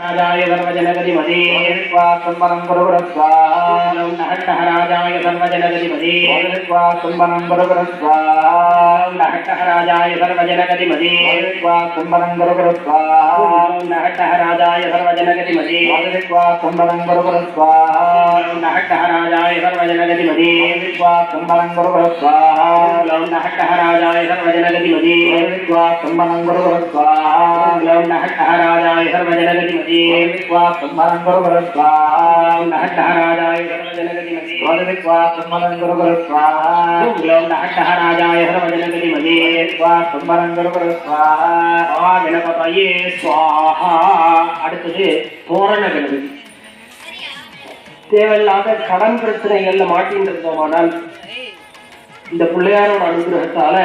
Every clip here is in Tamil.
राजाय सर्वजनगतिपदे त्वा चुम्बनं गुरुगुरस्वाहं नहन्नः राजाय सर्वजनगतिपदे त्वा चुम्बनं गुरुगुरस्वाहा నహట్టహరాజాయ సర్వజనగతిమతి కుంభలం గురుగురు స్వాహ నహట్టహరాజాయ సర్వజనగతిమతి కుంభలం గురుగురు స్వాహ నహట్టహరాజాయ సర్వజనగతిమతి కుంభలం గురుగురు స్వాహ నహట్టహరాజాయ సర్వజనగతిమతి కుంభలం గురుగురు స్వాహ నహట్టహరాజాయ సర్వజనగతిమతి కుంభలం గురుగురు స్వాహ నహట్టహరాజాయ సర్వజనగతిమతి కుంభలం గురుగురు నహట్టహరాజాయ సర్వజనగతి அடுத்தது தோரண கணபதி. தேவையில்லாத கடன் பிரச்சனைகள்ல மாட்டின்னு இந்த பிள்ளையாரோட அனுகிரகத்தால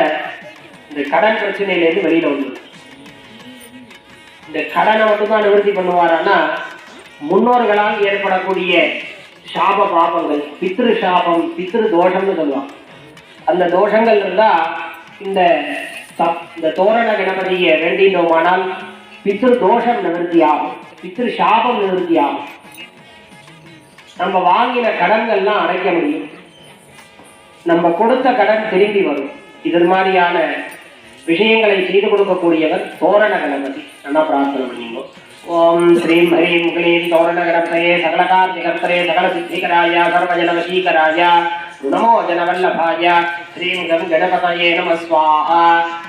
இந்த கடன் பிரச்சனையிலேருந்து வெளியில வந்துடும். இந்த கடனை மட்டும்தான் நிவர்த்தி பண்ணுவாரானா முன்னோர்களால் ஏற்படக்கூடிய சாப பாபங்கள் பித்ரு சாபம் பித்ரு தோஷம்னு சொல்லுவாங்க. அந்த தோஷங்கள் இருந்தா இந்த இந்த தோரண கணபதியை வேண்டினோமானால் பித்ரு தோஷம் நிவர்த்தி ஆகும் பித்ரு சாபம் நிவர்த்தி ஆகும் நம்ம வாங்கின கடன்கள்லாம் அடைக்க முடியும். நம்ம கொடுத்த கடன் திரும்பி வரும். இது மாதிரியான விஷயங்களை செய்து கொடுக்கக்கூடியவர் தோரண கணபதி. நல்லா பிரார்த்தனை பண்ணிங்கோ ஓம் ஸ்ரீம் ஹரீம் க்ளீம் தோரண கணபதயே சகல கார்த்திகர்த்தரே சகல சித்திகராய சர்வஜன வசீகராய நமோ ஜனவல்லபாய శ్రీం గం గణపతయే నమ స్వాహ.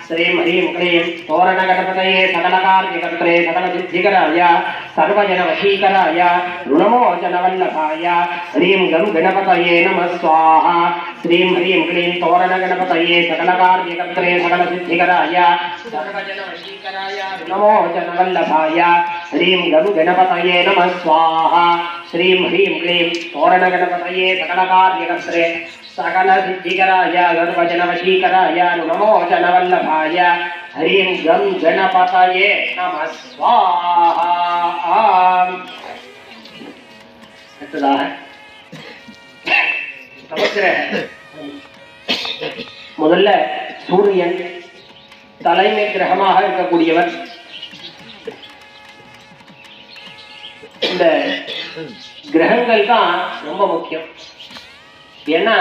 శ్రీం హ్రీం క్లీం తోరణ గణపతయే సకల కార్యకర్త్రే సకల సిద్ధికరాయ సర్వజన వశీకరాయ రుణమోచన వల్లభాయ శ్రీం గం గణపతయే నమ స్వాహ. శ్రీం హ్రీం క్లీం తోరణ గణపతయే సకల కార్యకర్త్రే సకల సిద్ధికరాయ సర్వజన వశీకరాయ రుణమోచన వల్లభాయ శ్రీం గం గణపతయే నమ స్వాహ. శ్రీం హ్రీం క్లీం తోరణ గణపతయే సకల కార్యకర్త్రే சகல சித்திகராய சர்வஜன வசீகராய ருணமோ ஜனவல்லபாய ஹ்ரீம் கம் கணபதயே நம ஸ்வாஹா ஆம். அடுத்ததாக நமஸ்கிரக முதல்ல சூரியன் தலைமை கிரகமாக இருக்கக்கூடியவர் இந்த கிரகங்கள் தான் ரொம்ப முக்கியம். ஏன்னா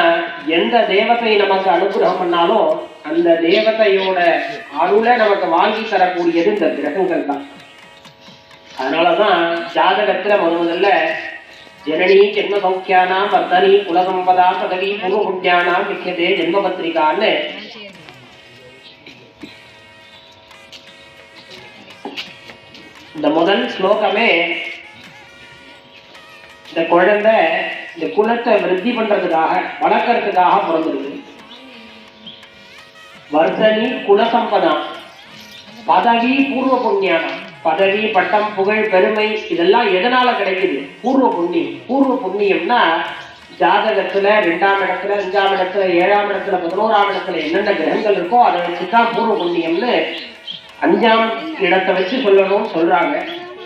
எந்த தேவத்தை நமக்கு அனுகிரகம் பண்ணாலும் அந்த தேவதையோட அருளை நமக்கு வாங்கி தரக்கூடியது இந்த கிரகங்கள் தான். அதனாலதான் ஜாதகத்துல வருவதில்ல முதல்ல ஜனனி ஜென்ம சௌக்கியானாம் வர்த்தனி குலசம்பதா பதவி குரு குட்டியானா விக்கியதே ஜென்ம பத்திரிகான்னு. இந்த முதல் ஸ்லோகமே இந்த குழந்தை இந்த குலத்தை விருத்தி பண்றதுக்காக வளர்க்கறதுக்காக பிறந்திருக்கு வர்த்தனி குலசம்பதா பதவி பூர்வ புண்ணியானம். பதவி பட்டம் புகழ் பெருமை இதெல்லாம் எதனால கிடைக்குது? பூர்வ புண்ணியம். பூர்வ புண்ணியம்னா ஜாதகத்துல ரெண்டாம் இடத்துல அஞ்சாம் இடத்துல ஏழாம் இடத்துல பதினோராம் இடத்துல என்னென்ன கிரகங்கள் இருக்கோ அதை வச்சுதான் பூர்வ புண்ணியம்னு அஞ்சாம் இடத்தை வச்சு சொல்லணும்னு சொல்றாங்க.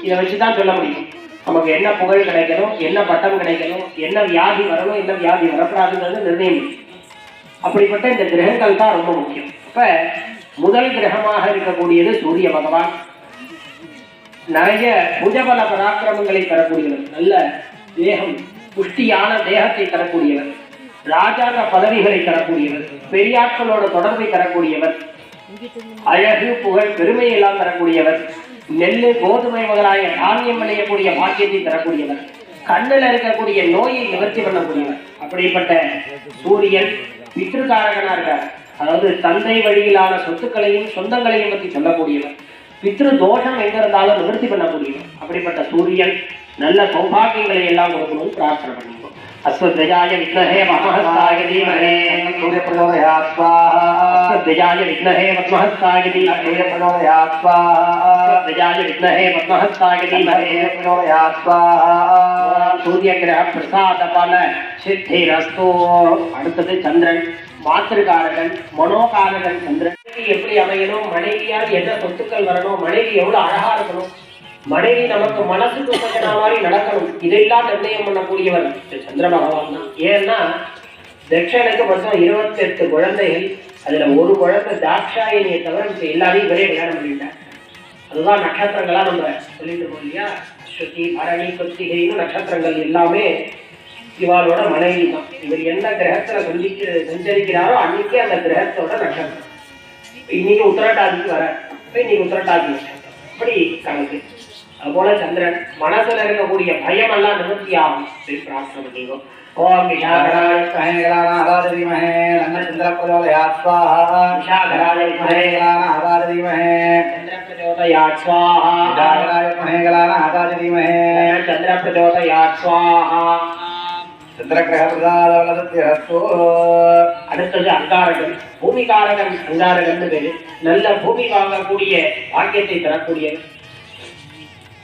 இதை வச்சுதான் சொல்ல முடியும். நமக்கு என்ன புகழ் கிடைக்கணும் என்ன பட்டம் கிடைக்கணும் என்ன வியாதி வரணும் என்ன வியாதி வரக்கூடாதுன்றது நிர்ணயம் அப்படிப்பட்ட இந்த கிரகங்கள் தான் ரொம்ப முக்கியம். இப்ப முதல் கிரகமாக இருக்கக்கூடியது சூரிய பகவான். நிறைய புஜபல பராக்கிரமங்களை தரக்கூடியவர் நல்ல தேகம் புஷ்டியான தேகத்தை தரக்கூடியவர். ராஜாங்க பதவிகளை தரக்கூடியவர் பெரியாட்களோட தொடர்பை தரக்கூடியவர். அழகு புகழ் பெருமை எல்லாம் தரக்கூடியவர். நெல் கோதுமை முதலாய தானியம் விளையக்கூடிய பாக்கியத்தை தரக்கூடியவர். கண்ணில் இருக்கக்கூடிய நோயை நிவர்த்தி பண்ணக்கூடியவர். அப்படிப்பட்ட சூரியன் பித்ருக்காரகனா இருக்கார். அதாவது தந்தை வழியிலான சொத்துக்களையும் சொந்தங்களையும் பற்றி சொல்லக்கூடியவர். பித்ரு தோஷம் எங்க இருந்தாலும் நிவர்த்தி பண்ணக்கூடியவர். அப்படிப்பட்ட சூரியன் நல்ல சௌபாகியங்களை எல்லாம் கொடுக்கணும்னு பிரார்த்தனை பண்ணிக்கணும் அஸ்வத்வஜாய வித்மஹே மகஹஸ்தாய தீமஹே சூரிய பிரச்சோதயாத் ஸ்வாஹா அஸ்வத்வஜாய வித்மஹே பத்மஹஸ்தாய தீமஹே சூரிய பிரச்சோதயாத் ஸ்வாஹா அஸ்வத்வஜாய வித்மஹே பத்மஹஸ்தாய தீமஹே சூரிய பிரச்சோதயாத் ஸ்வாஹா சூரிய கிரக பிரசாத பல சித்திரஸ்து அடுத்தது சந்திரன் மாத்திருக்காரகன் மனோகாரகன் சந்திரன் மனைவி எப்படி அமையணும் மனைவியால் என்ன சொத்துக்கள் வரணும் மனைவி எவ்வளவு அழகா இருக்கணும் மனைவி நமக்கு மனசுக்கு தகுந்த மாதிரி நடக்கணும். இதெல்லாம் நிர்ணயம் பண்ணக்கூடியவர் சந்திர பகவான் தான். ஏன்னா தட்சனுக்கு மொத்தம் இருபத்தி எட்டு குழந்தைகள். அதுல ஒரு குழந்தை தாட்சாயணியை தவிர மிச்ச எல்லாரையும் இவரே கல்யாணம் பண்ணிட்டார். அதுதான் நட்சத்திரங்களா நம்ம சொல்லிட்டு இருக்கோம் இல்லையா ஸ்ருதி பரணி சொத்திகைன்னு நட்சத்திரங்கள் எல்லாமே இவாளோட மனைவி தான். இவர் எந்த கிரகத்துல சந்திக்க சஞ்சரிக்கிறாரோ அன்னைக்கு அந்த கிரகத்தோட நட்சத்திரம். இன்னைக்கு உத்தரட்டாதிக்கு வர இன்னைக்கு உத்தரட்டாதி நட்சத்திரம். இப்படி கணக்கு. அதுபோல சந்திரன் மனசுல இருக்கக்கூடிய பயம் எல்லாம் நிவர்த்தி ஆகும். பிரார்த்தனை செய்வோம். ஓம் விஷாகராய மகேகரானாதார தீமஹே நம்ம சந்திர பிரஜோதயாத் ஸ்வாஹா விஷாகராய மகேகரானாதார தீமஹே சந்திர பிரஜோதயாத் ஸ்வாஹா. விஷாகராய மகேகரானாதார தீமஹே சந்திர பிரஜோதயாத் ஸ்வாஹா. அடுத்தது அங்காரகன் பூமிகாரகன் அங்காரகன் பேரு. நல்ல பூமி வாங்கக்கூடிய பாக்கியத்தை தரக்கூடிய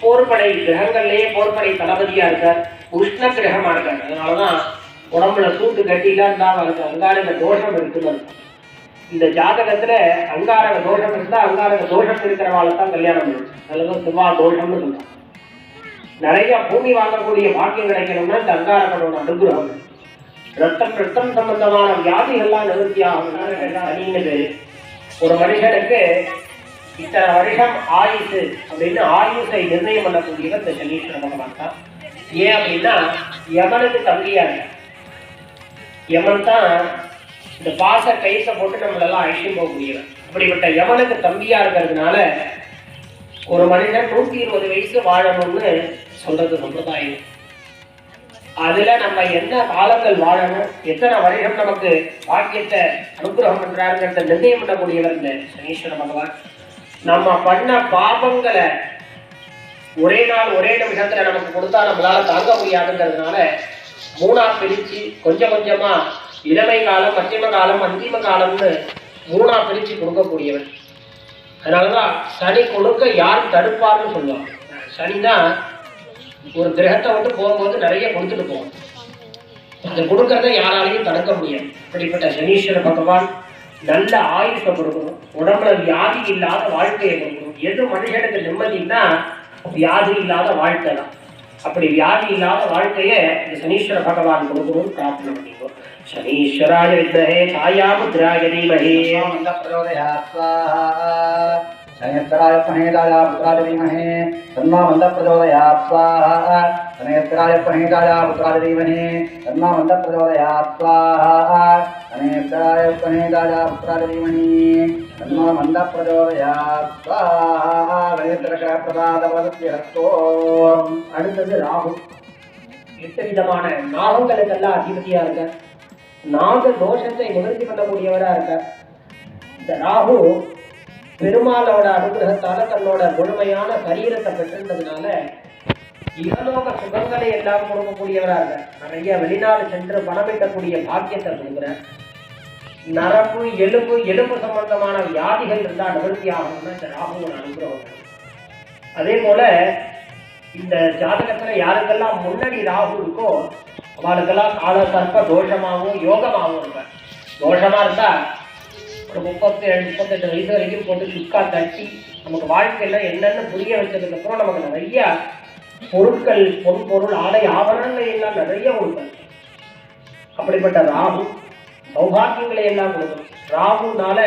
போர்படை கிரகங்கள்லயே போர்படை தளபதியா இருக்கார். உஷ்ண கிரகமா இருக்கார். அதனாலதான் உடம்புல சூட்டு கட்டிலாம் இருந்தா அவருக்கு அங்காரக தோஷம் இருக்குன்னு இந்த ஜாதகத்துல அங்காரக தோஷம் இருந்தா அங்காரக தோஷம் இருக்கிறவாளை தான் கல்யாணம் பண்ணும் அதுதான் சிவா தோஷம்னு சொல்லுவாங்க நிறைய பூமி வாங்கக்கூடிய பாக்கியம் கிடைக்கணும்னா இந்த அங்காரகனோட அனுகிரகம். ரத்தம் ரத்தம் சம்பந்தமான வியாதிகள்லாம் நிவர்த்தி ஆகணும்னா அணின்னு ஒரு மனுஷனுக்கு இத்தனை வருஷம் ஆயுசு அப்படின்னு ஆயுசை நிர்ணயம் பண்ணக்கூடியவர் இந்த சனீஸ்வர பகவான் தான். ஏன் அப்படின்னா யமனுக்கு தம்பியா இருக்க யமன் தான் இந்த பாச கைசை போட்டு நம்மளெல்லாம் அழிச்சு போகக்கூடியவன் அப்படிப்பட்ட யமனுக்கு தம்பியா இருக்கிறதுனால ஒரு மனிதன் நூத்தி இருபது வயசு வாழணும்னு சொல்றது சம்பிரதாயம். அதுல நம்ம என்ன காலங்கள் வாழணும் எத்தனை வருஷம் நமக்கு பாக்கியத்தை அனுகிரகம் பண்றாருங்கிறத நிர்ணயம் பண்ணக்கூடியவர் இந்த சனீஸ்வர பகவான். நம்ம பண்ண பாபங்களை ஒரே நாள் ஒரே நிமிஷத்துல நமக்கு கொடுத்தா நம்மளால தாங்க முடியாதுங்கிறதுனால மூணா பிரிச்சு கொஞ்சம் கொஞ்சமா இளமை காலம் மத்தியம காலம் அந்திம காலம்னு மூணா பிரிச்சு கொடுக்கக்கூடியவர் அதனாலதான் சனி கொடுக்க யார் தடுப்பார்னு சொல்லுவாங்க. சனி தான் ஒரு கிரகத்தை விட்டு போகும்போது நிறைய கொடுத்துட்டு போகும் அது கொடுக்கறத யாராலையும் தடுக்க முடியாது. அப்படிப்பட்ட சனீஸ்வர பகவான் நல்ல ஆயுஷை கொடுக்கும் உடம்புல வியாதி இல்லாத வாழ்க்கையை கொடுக்கும் எது மனுஷனுக்கு நிம்மதினா வியாதி இல்லாத வாழ்க்கை தான். அப்படி வியாதி இல்லாத வாழ்க்கையை இந்த சனீஸ்வர பகவான் கொடுக்கணும்னு பிரார்த்தனை பண்ணிக்கோ. சனீஸ்வராய வித்மஹே சாயாபுத்ராய தீமஹே சனீஸ்வராய புனேதாயா புத்ராய தீமஹே தன்மா மந்த பிரச்சோதயா मन्दः प्रचोदयात् स्वाहा संयत्राय महेदाय पुत्राय धीमहि तन्नो मन्दः प्रचोदयात् स्वाहा संयत्राय महेदाय पुत्राय धीमहि तन्नो मन्दः प्रचोदयात् स्वाहा गणेशग्रहप्रसादवदत्यस्तु அடுத்தது ராகு எட்டு விதமான நாகங்களுக்கெல்லாம் அதிபதியா இருக்க நாக தோஷத்தை நிவர்த்தி பண்ணக்கூடியவரா இருக்க இந்த ராகு பெருமாளோட அனுகிரகத்தால தன்னோட முழுமையான சரீரத்தை பெற்றிருந்ததுனால இகலோக சுகங்களை எல்லாம் கொடுக்கக்கூடியவராக நிறைய வெளிநாடு சென்று பணம் ஈட்டக்கூடிய பாக்கியத்தை கொடுக்குற நரம்பு எலும்பு எலும்பு சம்பந்தமான வியாதிகள் இருந்தா நிவர்த்தி ஆகணும்னா இந்த ராகுல அனுகிரகம். அதே போல இந்த ஜாதகத்துல யாருக்கெல்லாம் முன்னாடி ராகு இருக்கோ அவளுக்கெல்லாம் கால சர்ப்ப தோஷமாகவும் யோகமாகவும் இருப்பார் தோஷமா இருந்தா ஒரு முப்பத்தி ஏழு முப்பத்தெட்டு வயசு வரைக்கும் போட்டு சுக்கா தட்டி நமக்கு வாழ்க்கையில என்னென்னு புரிய வச்சதுக்கு அப்புறம் நமக்கு நிறைய பொருட்கள் பொன்பொருள் ஆடை ஆபரணங்கள் எல்லாம் நிறைய கொடுக்கும் அப்படிப்பட்ட ராகு சௌபாகியங்களை எல்லாம் கொடுக்கும். ராகுனால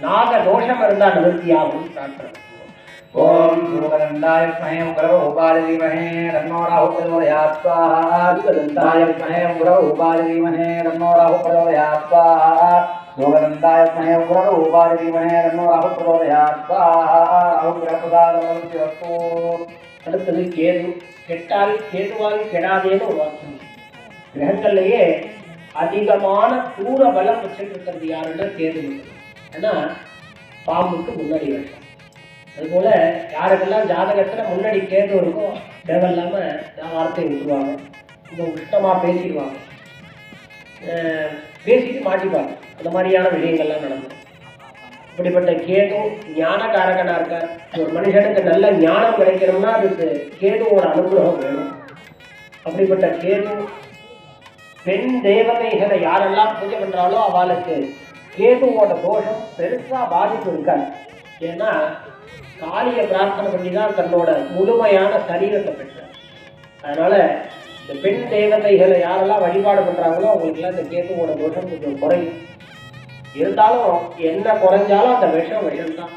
நாக தோஷம் இருந்தால் நிவர்த்தி ஆகும் பிரார்த்தனை ஓம் பூகதண்டாய விமஹே உகரவ உபாலி தீமஹே ரன்னோ அடுத்தது கேது. கெட்டால் கேதுவாகி கெடாதேன்னு ஒரு வார்த்தை உண்டு. கிரகங்கள்லயே அதிகமான தூர பலம் வச்சுட்டு இருக்கிறது யாருன்னா கேது. ஏன்னா பாம்புக்கு முன்னாடி வருஷம் அதுபோல யாருக்கெல்லாம் ஜாதகத்துல முன்னாடி கேது இருக்கோ தேவையில்லாம நான் வார்த்தை விட்டுருவாங்க. ரொம்ப உஷ்டமா பேசிடுவாங்க. அஹ் பேசிட்டு மாட்டிப்பாங்க. அந்த மாதிரியான விஷயங்கள்லாம் நடக்கும். அப்படிப்பட்ட கேது ஞானகாரகனாக இருக்கார். ஒரு மனுஷனுக்கு நல்ல ஞானம் கிடைக்கணும்னா அதுக்கு கேதுவோட அனுகிரகம் வேணும். அப்படிப்பட்ட கேது பெண் தேவதைகளை யாரெல்லாம் பூஜை பண்ணுறாலோ அவளுக்கு கேதுவோட தோஷம் பெருசா பாதிப்பு இருக்காது. ஏன்னா காளியை பிரார்த்தனை பண்ணி தான் தன்னோட முழுமையான சரீரத்தை பெற்றார். அதனால இந்த பெண் தேவதைகளை யாரெல்லாம் வழிபாடு பண்றாங்களோ அவங்களுக்குலாம் இந்த கேதுவோட தோஷம் கொஞ்சம் குறையும். இருந்தாலும் என்ன குறைஞ்சாலும் அந்த விஷம் விஷம்தான்.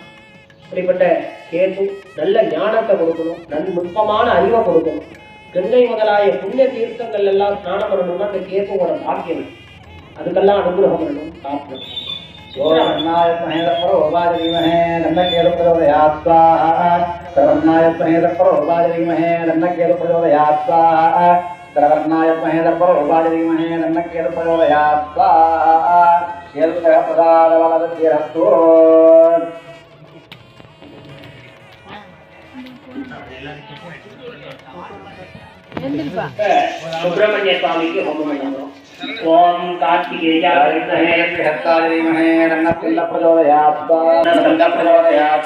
இப்படிப்பட்ட கேது நல்ல ஞானத்தை கொடுக்கணும் நல்ல நுட்பமான அறிவை கொடுக்கணும். கங்கை முதலாய புண்ணிய தீர்த்தங்கள் எல்லாம் ஸ்நானம் பண்ணணும்னா அந்த கேதுவோட பாக்கியம் அதுக்கெல்லாம் அனுகிரகம் பண்ணணும் சாப்பிடணும் ஓரண்ணாய மகேந்திரப்பரோ நன்னக்கேது பிரச்சோதயாத் सुब्रमण्य स्वामी के होम ओम कार्तिकेया विद्महे बृहत्काय धीमहे तन्नः पिल्ल प्रचोदयात् स्वाहा तन्नः प्रचोदयात्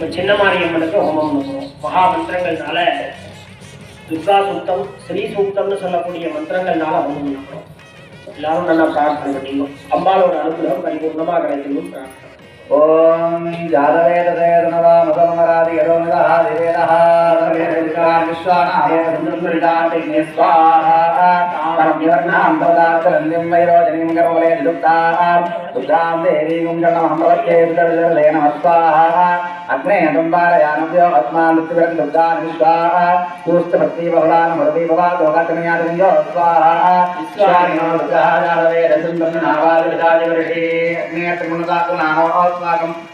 நம்ம சின்ன மாரியம்மனுக்கு ஹோமம் பண்ணுறோம் மகா மந்திரங்கள்னால துர்கா சூக்தம் ஸ்ரீ சூக்தம்னு சொல்லக்கூடிய மந்திரங்கள்னால ஹோமம் பண்ணுறோம் எல்லாரும் நல்லா பிரார்த்தனை பண்ணிக்கணும் அம்பாலோட அனுகிரகம் பரிபூர்ணமாக கிடைக்கணும் பிரார்த்தனை ஓம் ஜாதவேததேதனவா மதமராதி யரோமிதா திவேதஹ ரவேதிகான் விஸ்வானாய சந்திரமிருதாதிக்னி ஸ்வாஹா परमनिवर्णां भवदातरन्दिं वैरोजनीं गर्वले दुग्धां दुग्धां देवीं गणमहम्भवत्ये दुर्जले नमस्वाहा अग्ने तुम्बारयानव्यो अस्मानुत्तिवरं दुग्धान् विश्वाहा पूस्तपत्ति बहुलान् मरुति भवा दोगातनयादन्यो स्वाहा विश्वानिनो दुग्धाजालवे रसं तन्नावालविदाजवर्षे अग्ने त्रिगुणदातु नानो अस्माकम्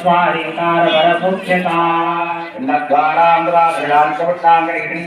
స్వాధికార వరపుక్షితాంధ్రాంధ్రాంధ్రీ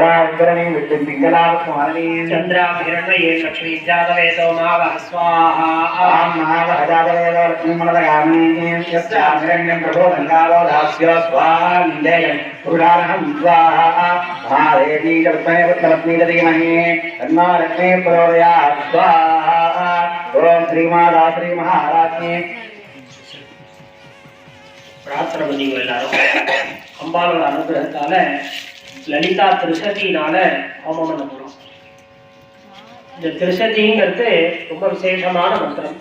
आद्रां शरणीं पुष्टिं पिङ्गलावस्मालनीं चन्द्राभिरण्मये लक्ष्मी जातवेदो मावः स्वाहा आं महावः जातवेदो लक्ष्मीमनदगामि यस्यामिरण्यं प्रबोधङ्गावो दास्यो स्वाहान्देयं पुरुषार्हं स्वाहा महादेवी कल्पने पुत्रपत्नीधीमहि तन्मा लक्ष्मी प्रचोदयात् स्वाहा ॐ श्रीमाता श्रीमहाराज्ञी பிரார்த்தனை பண்ணீங்க எல்லாரும் அம்பாலோட அனுகிரகத்தால லலிதா திருஷதியினால ஹோமம் பண்ண இந்த திருஷதிங்கிறது ரொம்ப விசேஷமான மந்திரம்.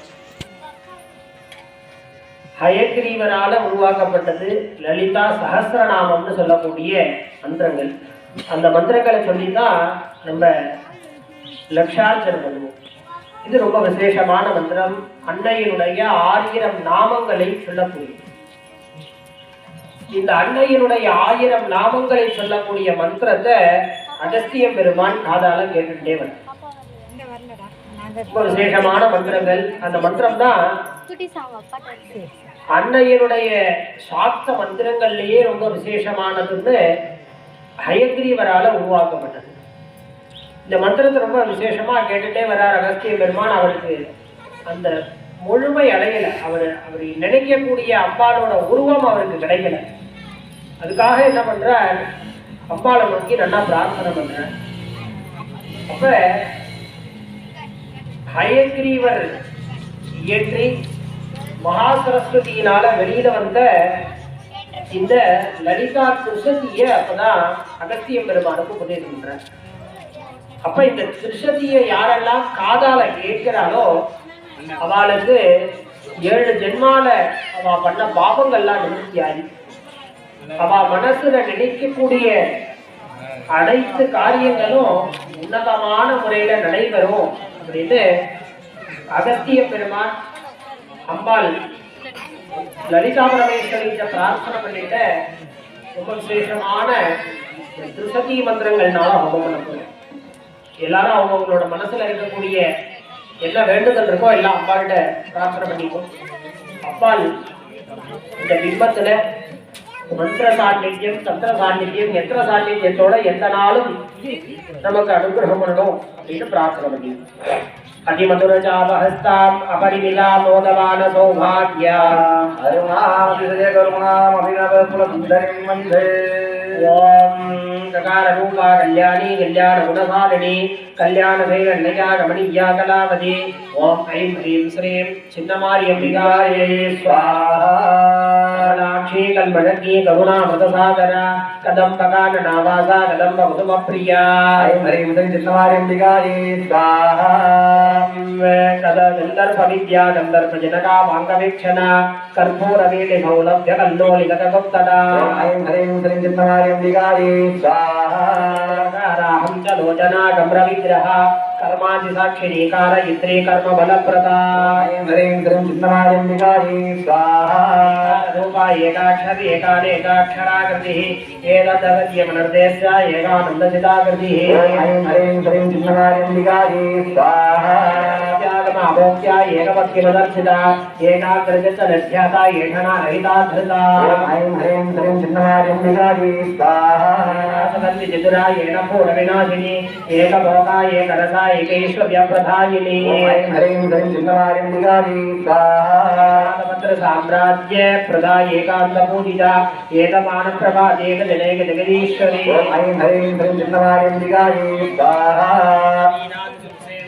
ஹயக்ரீவரால உருவாக்கப்பட்டது லலிதா சகசிரநாமம்னு சொல்லக்கூடிய மந்திரங்கள். அந்த மந்திரங்களை சொல்லி தான் நம்ம லட்சார்ச்சனை பண்ணுவோம். இது ரொம்ப விசேஷமான மந்திரம். அன்னையினுடைய ஆயிரம் நாமங்களை சொல்லக்கூடியது. இந்த அன்னையினுடைய ஆயிரம் நாமங்களை சொல்லக்கூடிய மந்திரத்தை அகஸ்தியம் பெருமான் காதால கேட்டுட்டே வர ஒரு விசேஷமான மந்திரங்கள். அந்த மந்திரம் தான் அன்னையினுடைய சாத்த மந்திரங்கள்லயே ரொம்ப விசேஷமானதுன்னு ஹயக்ரீவரால உருவாக்கப்பட்டது. இந்த மந்திரத்தை ரொம்ப விசேஷமா கேட்டுட்டே வர்றார் அகஸ்திய பெருமான். அவருக்கு அந்த முழுமை அடையல. அவர் அவர் நினைக்கக்கூடிய அம்பாளோட உருவம் அவருக்கு கிடைக்கல. அதுக்காக என்ன பண்ற? அம்பாளை நோக்கி நல்லா பிரார்த்தனை பண்ற. அப்ப ஹயக்ரீவர் இயற்றி மகா சரஸ்வதியினால வெளியில வந்த இந்த லலிதா திருஷதிய அப்பதான் அகத்தியம் பெருமானுக்கு உபதேசம் பண்றார். அப்ப இந்த திருஷதிய யாரெல்லாம் காதால கேட்கிறாளோ அவளுக்கு ஏழு ஜென்மால அவ பண்ண பாவங்கள்லாம் நிவர்த்தி ஆகி அவ மனசுல நினைக்கக்கூடிய அனைத்து காரியங்களும் உன்னதமான முறையில நடைபெறும் அப்படின்னு அகஸ்திய பெருமான் அம்பாள் லலிதா பரமேஸ்வரிட்ட பிரார்த்தனை பண்ணிட்ட ரொம்ப விசேஷமான திருசதி மந்திரங்கள்னால அவங்க பண்ண எல்லாரும் அவங்கவுங்களோட மனசுல இருக்கக்கூடிய என்ன வேண்டுதல் இருக்கோ எல்லாம் அம்பாள்கிட்ட பிரார்த்தனை பண்ணிக்கும் அப்பாள் இந்த பிம்பத்துல மந்திர சாண்டியம் தந்திர சாண்டியம் எத்திர சாண்டியத்தோட எந்த நாளும் நமக்கு அனுகிரகம் பண்ணணும் அப்படின்னு பிரார்த்தனை பண்ணி. அதிமதுரஜாபஹஸ்தாம் அபரிமிலா மோதமான சௌபாகியா. அருணாபிஷய கருணாமபிநவ குலசுந்தரிம் வந்தே ஓம் ககார ரூபா கல்யாணி கல்யாண குணசாலினி கல்யாண வேகண்யா ரமணியா கலாவதி. ஓம் ஐம் ஹ்ரீம் ஸ்ரீம். कामाक्षी कन्मणकी करुणामृतसागर। कदम्बकाननावासा कदम्बमुतमप्रिया हरिं हरिंदिकारे स्वाहा। कदगन्धर्पविद्या गन्धर्पजनका भाङ्गवीक्षणा कर्पूरवीटिभौलभ्य कल्लोलितकगुप्तदा ऐं हरिं हरिंदिकारे स्वाहा। हम च लोचना कम्रविग्रहा कर्मादि साक्षिणीकार इत्रे कर्म बलप्रदा रूपा एकाक्षर एकानेकाक्षराकृतिः एतदगत्यमनर्देश्य एकानन्दचिताकृतिः त्यागमाभोक्त्या एकपत्तिमदर्शिता एकाग्रजस्य लभ्याता एषणा रहिता धृता सदन्ति चतुरा येन पूर्णविनाशिनी एकभोगा एकरसा एकैश्वर्यप्रधायिनी साम्राज्य प्रदा एकान्तपूजिता एकमानप्रभा एकजनैक जगदीश्वरी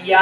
या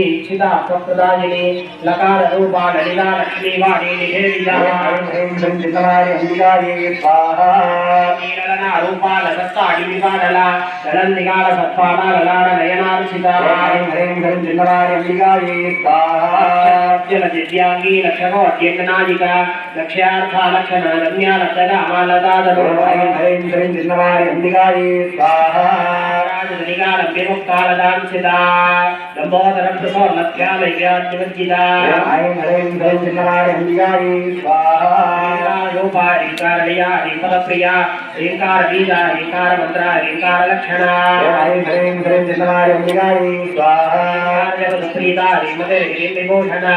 శ్రీ ఇచ్చిత ప్రప్రదాయిని లకార రూపా లలిలా లక్ష్మీ వాణి నిహేరియాయ అంబికాయే స్వాహా కీరళన రూపాల సత్తాడి వివాడల లలందిగాల సత్వాన లలాడ నయనార్చిత హరిం హరిం హరిం జింగళాయ అంబికాయే స్వాహా జల దివ్యాంగి లక్షణో అధ్యయనాదిక లక్ష్యార్థ లక్షణ రమ్య లక్షణ అమాలదాదరు హరిం హరిం హరిం జింగళాయ అంబికాయే निगाल विमुक्ताल दांचिता लंबोदरम सुमो मध्याल ज्ञानवंचिता आयं हरें हरें चिन्नाय हंडिगारी स्वाहा योपारि कारणया हिमल प्रिया हिंकार बीजा हिंकार मंत्रा हिंकार लक्षणा आयं हरें हरें चिन्नाय हंडिगारी स्वाहा जगत प्रीता हिमदे हिरिंदे भूषणा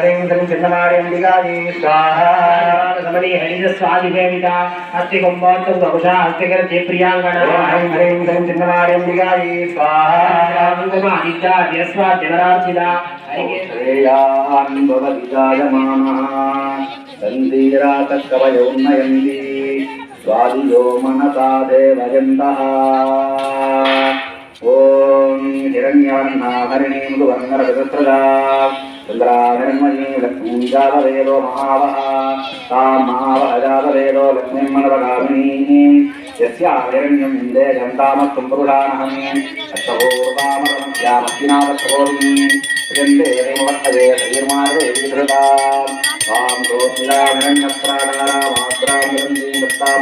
నరేంద్రం చిన్నవాడంబికాదే స్వాహమని అస్తి కుంభోత్తం బహుశా హస్తకరచే ప్రియాంగణ నరేంద్రం హరేంద్రం స్వాహ ఆదిత్య వ్యస్వ జనరార్చిత స్వాదియో మనతా దేవయంత ఓం హిరణ్యవర్ణాహరిణీం వర్ణరవిసృదా చంద్రాహిరణ్మయీ లక్ష్మీం జాతవేదో మహావహ. తాం మహావహ జాతవేదో లక్ష్మీం మనవగామినీం యస్యాహిరణ్యం ఇందే జంతామత్వం పురుడానహం అష్టభూర్వామరమస్యామస్తినాథోర్మీ శ్రీందేవే శ్రీర్మాదే విధృతా తాం గోపిలాహిరణ్యప్రాణారామాత్రాం వృందీం వృత్తాం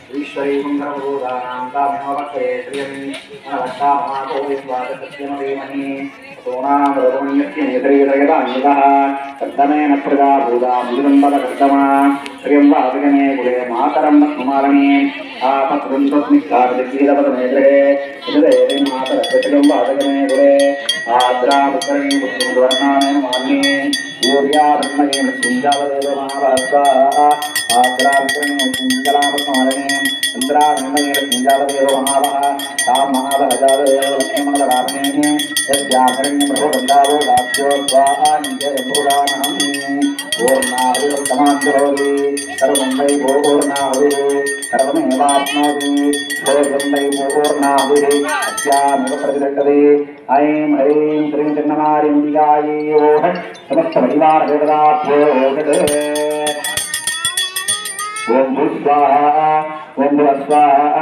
ईश्वरी सुन्दरभूतानां तामिनोपक्षये श्रियम् अनवट्टामहाकोविस्वादसत्यमधीमहि सोनामरमणीयस्य సోనాం రమణీయస్య నేత్రైరగదాన్యతః కర్దమేన ప్రజా భూదా ముదిరంబల కర్దమా ప్రియంబ అభిగమే కులే మాతరం కుమారణే ఆపత్రం తస్మిష్టారదికీలపదమేగ్రహే ఇదదేవి మాతర ప్రతిగంబ అభిగమే కులే ఆద్రా పుత్రమే పుత్రం వర్ణానే మాన్యే ఊర్యా బ్రహ్మగే మృత్యుంజాలదేవ మహాభాస్వా ఆద్రా ఇంద్రానందనీల పింజాలదేవ మహావహ తా మహాబలజాదేవ లక్ష్మీమంగళారణ్యే యద్యాకరణ్యమృహ బృందావో రాజ్యో స్వాహానిజయభూడానం పూర్ణాభివృత్తమాంజలోది సర్వంబై పూర్ణాభి సర్వమేవాప్నోది సర్వంబై పూర్ణాభి అత్యామివ ప్రతిదట్టది ఐం హ్రీం శ్రీం చిన్నమారింజాయే ఓహ సమస్త పరివార దేవదాభ్యో ఓం భూస్వాహ ఓం భువస్వాహ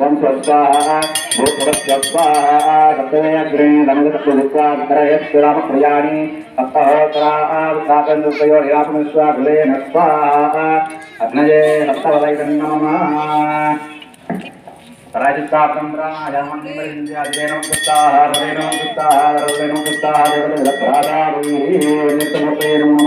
ఓం స్వస్వాహ భూభువస్వస్వాహ సప్తమేగ్రే నమగతత్వయత్రామ ప్రయాణి సప్తహోత్రాపయోరాపమిశ్వాభిలేన స్వాహ అగ్నయే సప్తవదైతం నమ రాజస్థాతంద్రాయామేనోక్తాహారేణోక్తాహారేణోక్తాహారేణ ప్రాదాభూర్తమూర్తే నమ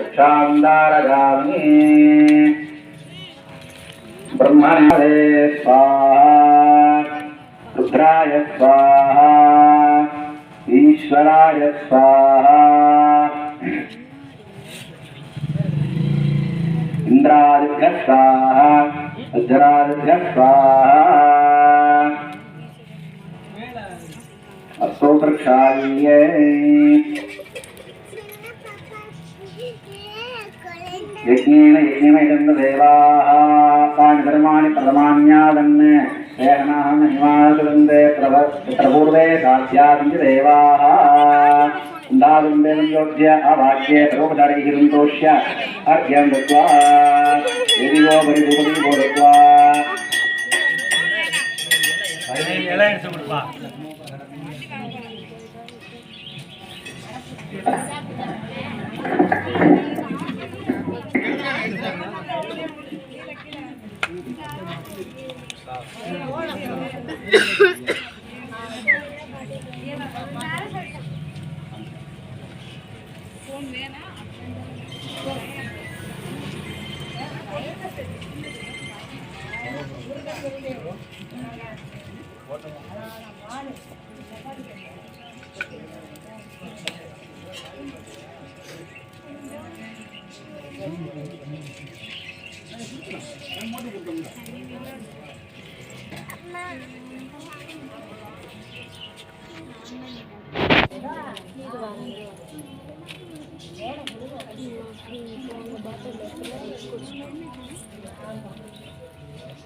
रक्षान्दारगामि ब्रह्मणे स्वाहा स्वाहा ईश्वराय स्वाहा इन्द्रादिभ्य स्वाहा वज्रादिभ्य स्वाहा അസുവൃക്ഷായേ യജ്ഞേന യജ്ഞമേതെന്ന് ദേവാഹർമാണി പ്രഥമാന്യാതെന്ന് ദേഹനാഹം ഹിമാകുലന്തേ പ്രപൂർവേ സാധ്യാതിഞ്ച് ദേവാഹ. ഉണ്ടാകുന്തേവം യോഗ്യ ആ വാക്യേ പ്രഭോപചാരൈഹിരം ദോഷ്യ അർഘ്യം ദത്വാ യതിയോ പരിഭൂപതി ബോധത്വാ எல்லாம் எடுத்து கொடுப்பா Thank you. இலை எடுத்து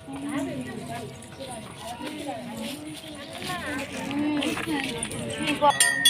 Thank you.